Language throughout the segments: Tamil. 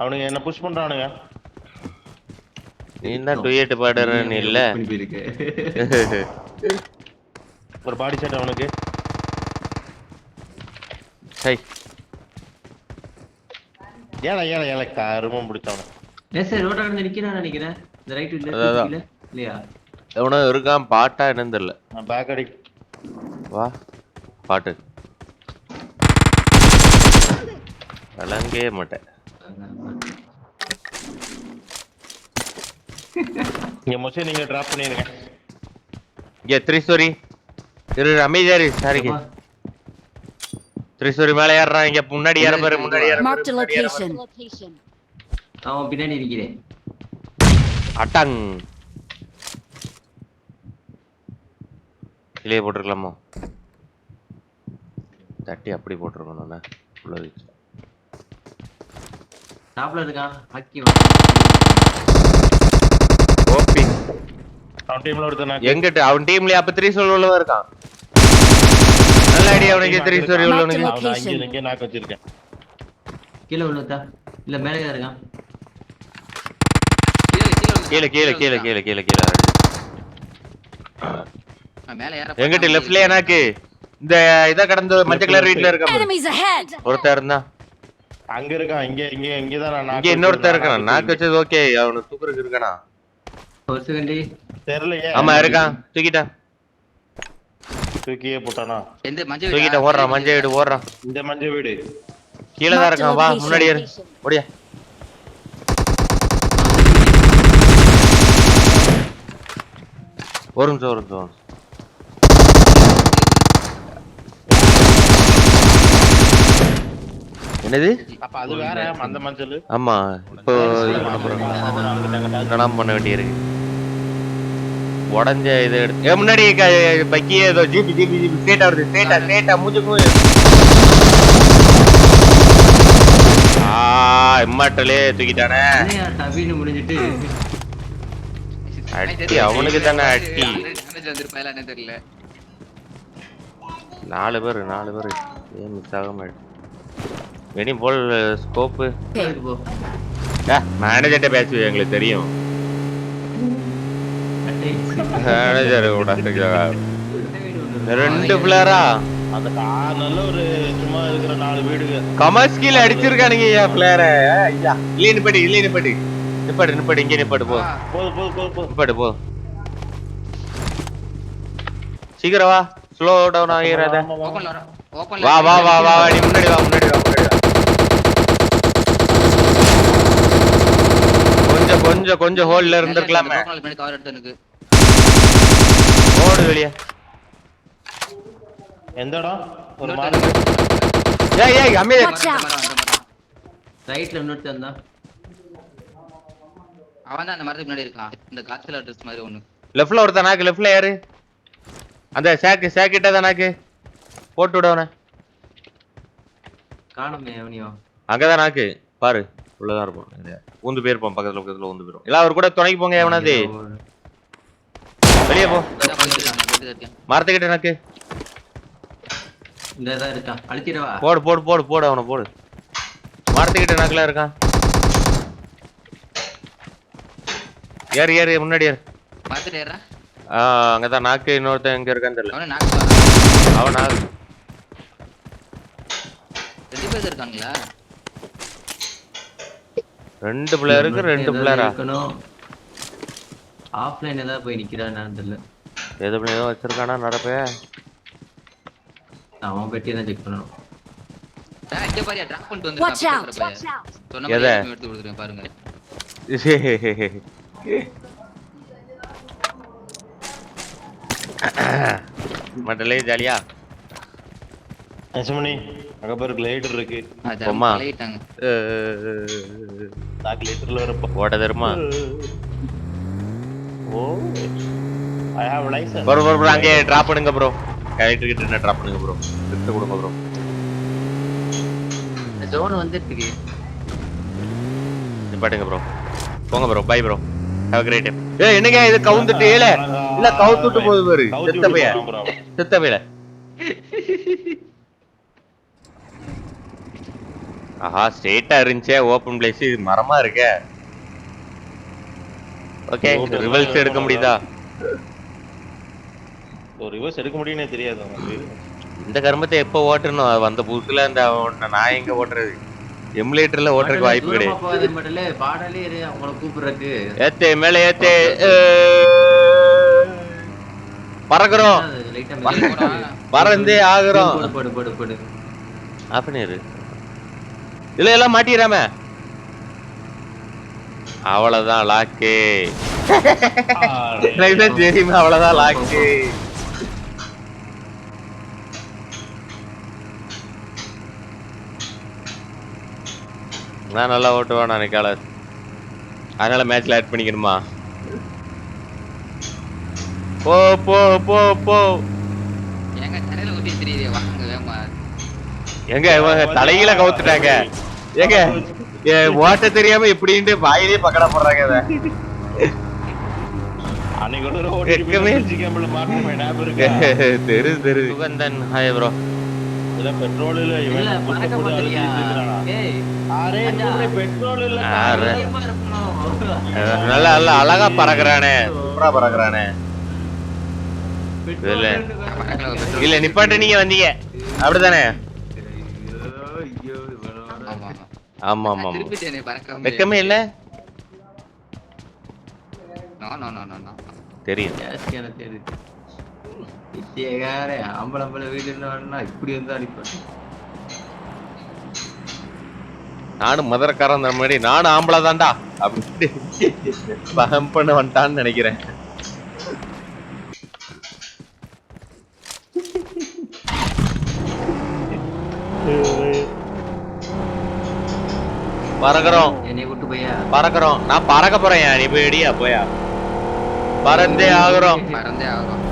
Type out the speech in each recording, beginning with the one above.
அவனுங்க என்ன புஷ் பண்றானுங்க? நீ தான் டுயேட் பாடுறன்னு இல்ல ஒரு பாடி செட் அவனுக்கு. சை ஏழை ஏழை ஏழை. கருமம் பிடிச்சவன. ஏன் சார் ரோட்டா கடந்து நிக்கிறான் நினைக்கிறேன்? இந்த ரைட் இல்ல இல்லையா? எவனோ இருக்கான் பாட்டா என்னன்னு தெரியல. நான் பேக் அடி. வா பாட்டு. விளங்கவே மாட்டேன். இங்க மொசை நீங்க டிராப் பண்ணிருங்க. இங்க திரிசூரி இரு அமைதியாரு சாரிக்கு. திரிசூரி மேல ஏறுறான் இங்க முன்னாடி ஏற பாரு முன்னாடி ஏற. Location. அவன் பின்னாடி நிக்கிறேன். அட்டாங். கிளியே போட்டிருக்கலாமோ? தட்டி அப்படி போட்டிருக்கணும் நான் உள்ள வச்சு. டாப்ல இருக்கான் ஹக்கி ஓபி அவன் டீம்ல ஒருத்தன் எங்கிட்ட அவன் டீம்லயே அப்ப திரிசூல் உள்ளவன் இருக்கான். நல்ல ஐடியா அவனுக்கு திரிசூரி உள்ளவனுக்கு அவன் அங்கே இங்கே நாக்கு வச்சிருக்கேன். கீழே விழுத்தா இல்ல மேலே இருக்கான் கீழே கீழே கீழே கீழே கீழே கீழே மேல ஏற எங்கிட்ட லெஃப்ட்ல எனக்கு இந்த இத கடந்து மஞ்சள் கலர் வீட்ல இருக்க. ahead! ஒருத்தர் இருந்தா அங்க இருக்கான் இங்க இங்க இங்க தான் நான் இங்க இன்னொருத்தர் இருக்கான். நாக்கு வச்சது ஓகே அவனுக்கு தூக்குறதுக்கு இருக்கானா? ஒரு செகண்ட் தெரியலையே. ஆமா இருக்கான். தூக்கிட்டான் தூக்கியே போட்டானா? எந்த மஞ்சள் ஓடுறான் மஞ்சள் வீடு ஓடுறான் இந்த மஞ்சள் வீடு. கீழே தான் இருக்கான் வா முன்னாடி ஏறு. ஓடியா. ஒரு நிமிஷம் ஒரு நிமிஷம் ஒரு நிமிஷம். என்னது? அப்ப அது வேற அந்த மஞ்சள். ஆமா இப்போ இது பண்ண கணாம பண்ண வேண்டியிருக்கு? உடஞ்ச இதை எடுத்து ஏ முன்னாடி க- பக்கியே ஏதோ ஜிபி ஜிபி ஜிபி ஸ்டேட்டா வருது ஸ்டேட்டா ஸ்டேட்டா மூஞ்சுக்கும் ஆ இம்மாட்டலே தூக்கிட்டானே. என்னையா டபின்னு முடிஞ்சிட்டு அட்டி அவனுக்கு தானே அட்டி. வந்திருப்பாயில என்ன தெரியல. நாலு பேர் நாலு பேர். ஏன் மிஸ் ஆக மாட்டேன் வெனி போல் ஸ்கோப்பு மேனேஜர்கிட்ட பேசுவேன் எங்களுக்கு தெரியும். மேனேஜர் கூட. ரெண்டு பிளேரா அந்த நல்ல ஒரு சும்மா இருக்கிற நாலு வீடுங்க. கமர்ஸ் கீழ அடிச்சிருக்கானுங்க ஐயா பிளேயர ஐயா இல்ல நிப்பாடு இல்ல நிப்பாடு நிப்பாடு நிப்பாடு இங்க நிப்பாடு போ. போது போது போது போது. நிப்பாடு போ. சீக்கிரம் வா. ஸ்லோ டவுன் ஆகிறாத வா வா வா வா, நீ முன்னாடி வா முன்னாடி வா முன்னாடி வா கொஞ்சம் கொஞ்சம் ஹோல்ல இருந்திருக்கலாமே. ஓபன்ல பின்னாடி கவர் எடுத்து எனக்கு. ஓடு வெளிய. எந்த இடம் ஒரு மாதிரி ஏய் ஏய் மரம். ரைட்ல இன்னொருத்தன் தான் அவன் தான் அந்த மரத்துக்கு முன்னாடி இருக்கான். இந்த காத்துல ட்ரெஸ் மாதிரி ஒண்ணு. லெஃப்ட்ல ஒருத்தன் நாக்கு லெஃப்ட்ல யாரு? அந்த சேக்கு சேக்கிட்ட தான் நாக்கு. போட்டு விட அவனை. காணுமே அவனியும் அங்கதான் நாக்கு. பாரு. உள்ளதான் இருப்போம்? ஊந்து போயிருப்போம் பக்கத்துல பக்கத்துல ஊந்து போயிருப்போம் இல்ல அவர் கூட துணைக்கு போங்க எவனாவது. வெளியே போ. மரத்துக்கிட்ட அழுத்திடவா போடு போடு போடு போடு அவனை போடு. மரத்துக்கிட்ட நாக்குல இருக்கான் ஏறு ஏறு முன்னாடி ஏறு. பார்த்துட்டு ஏறுறா. ஆ, அங்கதான். நாக்கு இன்னொருத்தன் எங்க இருக்கான்னு தெரியல. அவனே நாக்கு வரான். அவன் நாக்கு. ரெண்டு பேர் இருக்காங்களா? ரெண்டு பிள்ளையருக்கு ரெண்டு பிள்ளையரா இருக்கணும். ஆஃப்லைன் ஏதாவது போய் நிக்கிறான்னு தெரியல. எது பிள்ளையோ வச்சிருக்கானா நடப்பே? அவன் பெட்டியை தான் செக் பண்ணணும். டேய், இங்க டிராப் பண்ணிட்டு. சொன்ன? மாதிரி எடுத்து கொடுத்துருக்கேன் பாருங்க. மண்டலே ஜாலியா? லட்சுமணி அங்க பேரு கிளைடர் இருக்கு. பழகிட்டாங்க. நாக்கு லிட்டர்ல வரப்போ ஓட தருமா ஓ I have licence bro bro bro அங்கே டிராப் பண்ணுங்க ப்ரோ கேரக்டர் கிட்ட என்ன டிராப் பண்ணுங்க ப்ரோ லிஃப்ட் கொடுங்க ப்ரோ இந்த ஜோன் வந்துட்டு இருக்கு நிப்பாட்டுங்க ப்ரோ போங்க bro bye bro have great ஏய் என்னங்க இது கவுந்துட்டு ஏல இல்ல கவுத்துட்டு போகுது பாரு. செத்த பைய செத்த பையல ஆஹா ஸ்ட்ரெயிட்டா இருந்துச்சே ஓப்பன் பிளேஸ் இது மரமா இருக்கே. ஓகே ரிவல்ஸ் எல்லாம் எடுக்க முடியுதா? ஒரு ரிவர்ஸ் எடுக்க முடியும்னே தெரியாது உங்களுக்கு இந்த கருமத்தை எப்போ ஓட்டணும்? வந்த புதுசுல இந்த ஓட்டின நான் எங்க ஓட்டுறது? எமுலேட்டர்ல ஓட்டுறதுக்கு வாய்ப்பு கிடையாது. போகாத மட்டும் பாடலே இரு அவங்கள கூப்பிடுறதுக்கு. ஏத்தே மேல ஏத்தே ஏ. பறக்குறோம். பறந்தே ஆகுறோம். போடு போடு போடு போடு. ஆஃப் பண்ணிரு இல்ல எல்லாம் மாட்டிடாம அவ்வளவுதான் லாக்கு தெரியுமே அவ்வளவுதான் லாக்கு நான் நல்லா ஓட்டுவேன் நான் நிக்கால அதனால மேட்ச்ல ஆட் பண்ணிக்கணுமா? போ போ போ போ. எங்க தலையில கவுத்துட்டாங்க. ஏங்க ஏ, ஓட்ட தெரியாம எப்படின்ட்டு வாயிலே பக்கடா போடுறாங்க இருக்கா? தெரியுது தெரியுது சுகந்தன் ஹாய் ப்ரோ இல்ல பெட்ரோல் இல்ல. பெட்ரோல் இல்ல. நல்லா நல்லா அழகா பறக்குறானே. சூப்பரா பறக்குறானே. இல்ல. இல்ல நிப்பாட்ட நீங்க வந்தீங்க. அப்படிதானே ஆமா ஆமா திருப்பிட்டேனே பறக்காம வெக்கமே இல்ல? No no no no no தெரியும். தேடு. பிச்சைக்காரன், ஆம்பளை ஆம்பளை வீடு என்ன இப்படி வந்து அடிப்பான். நானும் மதுரக்காரன் மாதிரி நானும் ஆம்பளை தான்டா அப்படின்ட்டு பகம் பண்ண வந்துட்டான்னு நினைக்கிறேன். பறக்குறோம். என்னைய கூட்டு போயா பறக்குறோம். நான் பறக்க போறேன் நீ போய் இடியா போயா. பறந்தே ஆகுறோம். பறந்தே ஆகும்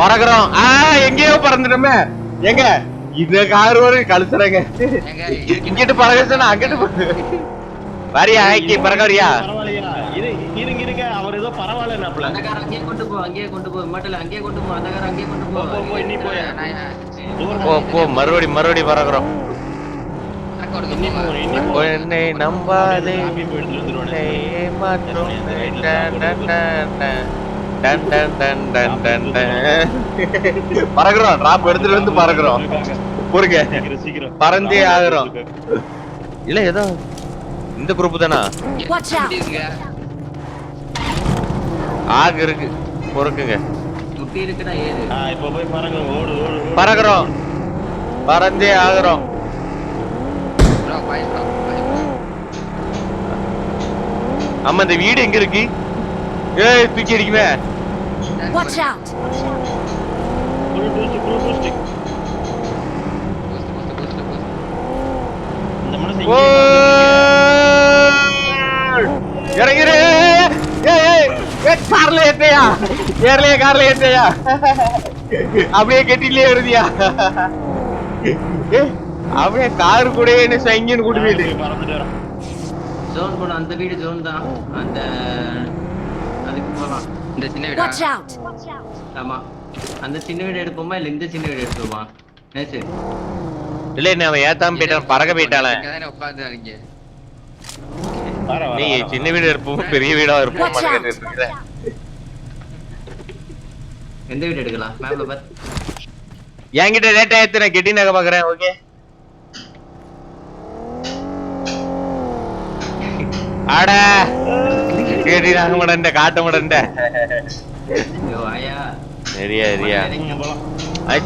பறக்குறோம். ஆ எங்கேயோ பறந்துட்டோமே. எங்க? இந்த கார் ஒரு கழுத்துறங்க இங்கிட்டு பறக்க சொன்னா அங்கிட்டு. வரியா ஐக்கி பறக்க வரியா? அந்த கார அங்கேயே கொண்டு போ அங்கேயே கொண்டு போ மட்டும் அங்கேயே கொண்டு போ அந்த கார அங்கேயே கொண்டு போ. போ, போ, போ, நீ போயா. போ போ மறுபடி மறுபடி பறக்குறோம் நம்பாதே. ஏமாற்றும். டன். பறக்குறோம். டிராப் எடுத்துட்டு வந்து பறக்குறோம். பொறுங்க. பறந்தே ஆகுறோம். இல்ல ஏதோ. இந்த குரூப் தானா. ஆகு இருக்கு. பொறுக்குங்க. முட்டி இருக்குடா ஏறு. ஆ, இப்ப போய் பாருங்க ஓடு ஓடு ஓடு. பறக்குறோம். பறந்தே ஆகுறோம். ஆமா இந்த வீடு எங்க இருக்கு? ஏய் தூக்கி அடிக்குமே. இந்த மனுஷன் ஏர்லயே கார்ல ஏத்தையா அப்படியே கெட்டிலே வருதியா? அப்படியே கார் கூட என்ன சங்கின்னு கூட்டு போயிட்டு. ஜோன் போன அந்த வீடு ஜோன் தான். அந்த அதுக்கு போலாம். இந்த சின்ன வீடா. ஆமா. அந்த சின்ன வீடு எடுப்போமா இல்ல இந்த சின்ன வீடு எடுப்போமா? நேசு. இல்ல என்ன அவன் ஏத்தாம போயிட்டான் பறக்க தானே உட்கார்ந்து இருக்கீங்க. சின்ன வீடு இருப்போம் பெரிய வீடா இருப்போம் எந்த வீடு எடுக்கலாம்? மேப்ல பாத்து என்கிட்ட ரேட்டா ஏத்து நான் கெட்டி நகை பாக்குறேன் ஓகே அட கேட்டி நகை மடண்ட காட்ட மடண்ட சரியா சரியா.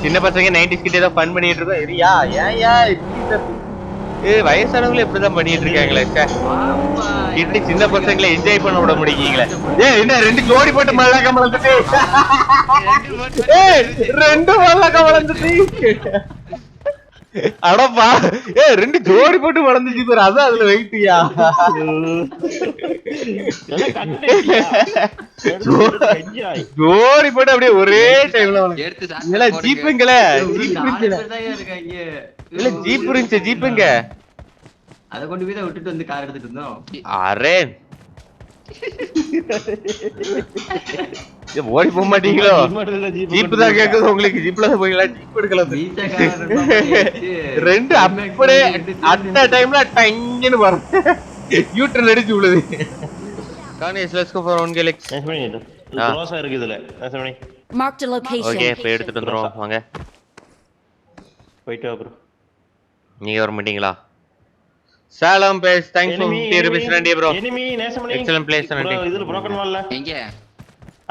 சின்ன பசங்க நைன்டிஸ் கிட்ட ஏதோ ஃபன் பண்ணிட்டு இருக்கோம். சரியா? ஏன் ஏன் ஏய் வயசானவங்களும் இப்படிதான் பண்ணிட்டு இருக்காங்களே. வாப்பா. இப்படி சின்ன பசங்களை என்ஜாய் பண்ண விட முடியுங்களே ஏய் என்ன ரெண்டு ஜோடி போட்டு மல்லாக்க வளர்ந்துட்டு? ஏய் ரெண்டு மல்லாக்க வளர்ந்துட்டு? அடப்பா. ஏய் ரெண்டு ஜோடி போட்டு வளர்ந்துச்சு பேர் அதான் அதுல வெயிட்டியா. ஜோடி போட்டு அப்படியே ஒரே டைம்ல சாப்பிட்டு ஜீப்புங்களே இல்ல ஜீப் இருந்துச்சு ஜீப்புங்க அதை கொண்டு போய் தான் விட்டுட்டு வந்து கார் எடுத்துட்டு இருந்தோம் அரே. ஓடி போக மாட்டீங்களோ? ஜீப் தான் கேக்குது உங்களுக்கு. ஜீப்ல தான் போய்க்கலாம் ஜீப் எடுக்கலாம் ரெண்டு அப்படியே அட்ட டைம்ல டங்குன்னு வரும். யூட்டன் அடிச்சு விழுது. கானியஸ் லெட்ஸ் கோ ஃபார் ஒன் கேலக்ஸ். ரோசா இருக்கு இதுல. Marked a location. ஓகே இப்போ எடுத்துட்டு வந்துருவோம். வாங்க. போயிட்டு வா ப்ரோ நீங்க வர மாட்டீங்களா Salem base thanks for 50 rupees நன்றி bro enemy Nesamani place, Bro, நன்றி. இதுல broken wall ல. எங்க?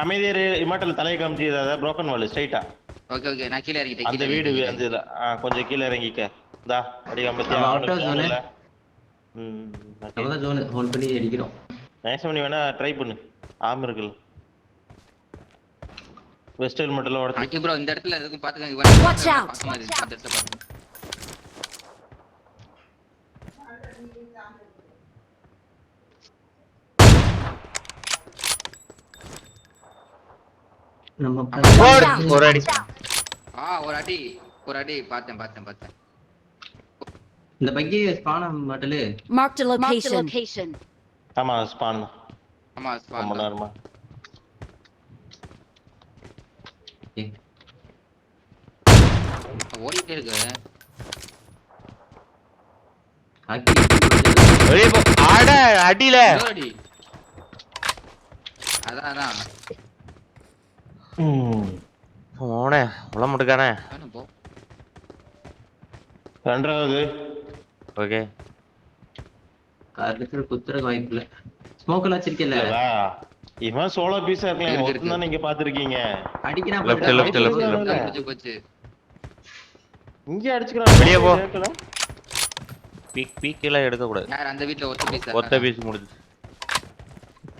அமைதியர் இமாட்டல் தலையை காமிச்சு அதாவது broken wall ஸ்ட்ரைட்டா ஓகே ஓகே நான் கீழே இறங்கிட்டேன் அந்த வீடு. அந்த கொஞ்சம் கீழே இறங்கிக்க. தா அடி கம்பத்தி of zone. ம் நம்ம zone hold பண்ணி அடிக்கிறோம். நேசமணி வேணா ட்ரை பண்ணு. ஆம் இருக்குல்ல. வெஸ்ட் ஹெல்மெட்ல உடச்சு. அக்கி ப்ரோ இந்த இடத்துல எதுக்கும் பாத்துக்கங்க. பக்கமா இருக்கு. அந்த இடத்துல பாருங்க. நம்ம ஒரு அடி ஆ ஒரு அடி ஒரு அடி. பார்த்தேன் பார்த்தேன் பார்த்தேன். இந்த பக்கி ஸ்பான மாட்டலு. A location. location. ஆமா ஸ்பான் ஆமா ரொம்ப spot தான். நேரமா. ஓடிட்டே இருக்கு. ஆக்கி. வெளிய போ. அட அடியில. இன்னொரு அடி. அதான் அதான். ம் போனே உள்ள முட்டுக்கானே வேணும் போ ரெண்டாவது ஓகே காரணத்துல குத்துற வாய்ப்பு இல்ல. ஸ்மோக்கெல்லாம் வச்சிருக்கல? இவன் சோலோ பீஸா இருக்கலாம். இருக்கு, ஒருத்தன் தான் நீங்க பாத்திருக்கீங்க left, left, left. அதான் முடிஞ்சு போச்சு. இங்க அடிச்சுக்கிறான். வெளிய போ. பீக் பீக் எல்லாம் எடுக்க கூடாது யார் அந்த வீட்ல ஒத்த பீஸ் ஒத்த பீஸ் முடிஞ்சு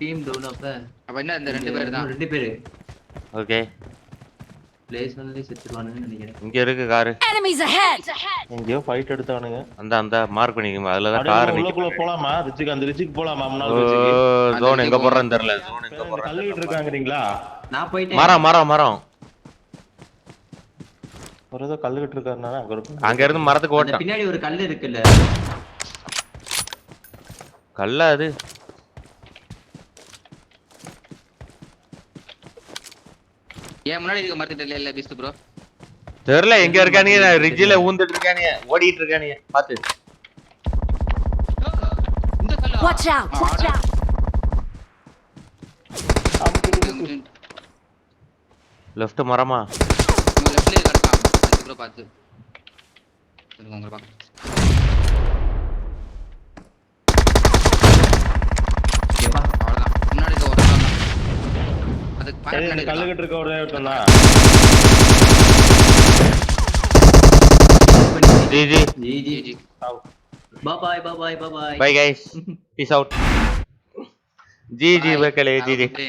டீம் டவுன் அப்ப அப்ப என்ன இந்த ரெண்டு பேர் தான்? ரெண்டு பேரு. ஓகே பிளேஸ் வந்து செத்துருவானுன்னு நினைக்கிறேன். இங்க இருக்கு காரு. Enemies ahead. எங்கேயோ ஃபைட் எடுத்தானுங்க அந்த அந்த மார்க் பண்ணிக்கோங்க அதுல தான் அப்படியே கார் உள்ளுக்குள்ள நிக்குது போலாமா? ரிச்சுக்கு அந்த ரிச்சுக்கு போலாமா? முன்னாள் ரிச்சுக்கு. ஜோன் எங்க போறேன்னு தெரியல. ஜோன் எங்க இந்த கல்லுகிட்டு இருக்காங்கறீங்களா? நான் போயிட்டேன். மரம் மரம் மரம். ஒரு ஏதோ கல்லுகிட்டு இருக்காருனால அங்க இருக்கும். அங்க இருந்து மரத்துக்கு அந்த ஓட்டான் பின்னாடி ஒரு கல் இருக்குல்ல. கல்லா அது. ஏன் முன்னாடி இருக்க மறந்துட்டு இல்ல பீஸ் ப்ரோ தெரியல எங்க இருக்கானுங்க ரிட்ஜில ஊந்துட்டு இருக்கானுங்க ஓடிட்டு இருக்கானுங்க பாத்து. இந்த கல்லா? Watch out. Watch out. Left மரமா? லெஃப்ட்ல இருக்கான் ப்ரோ பாத்து உங்களை பாக்க ஏப்பா அவ்வளவுதான் முன்னாடி இருக்க ஒருத்தன் தான் அதுக்கு பாரு சரி முன்னாடி இந்த இருக்கான். கல்லுகிட்டு இருக்க ஒரே ஒருத்தன் தான் G G. G G G, G. Bye bye bye bye bye guys peace out G G மக்களே ஜி ஜி நான் வந்து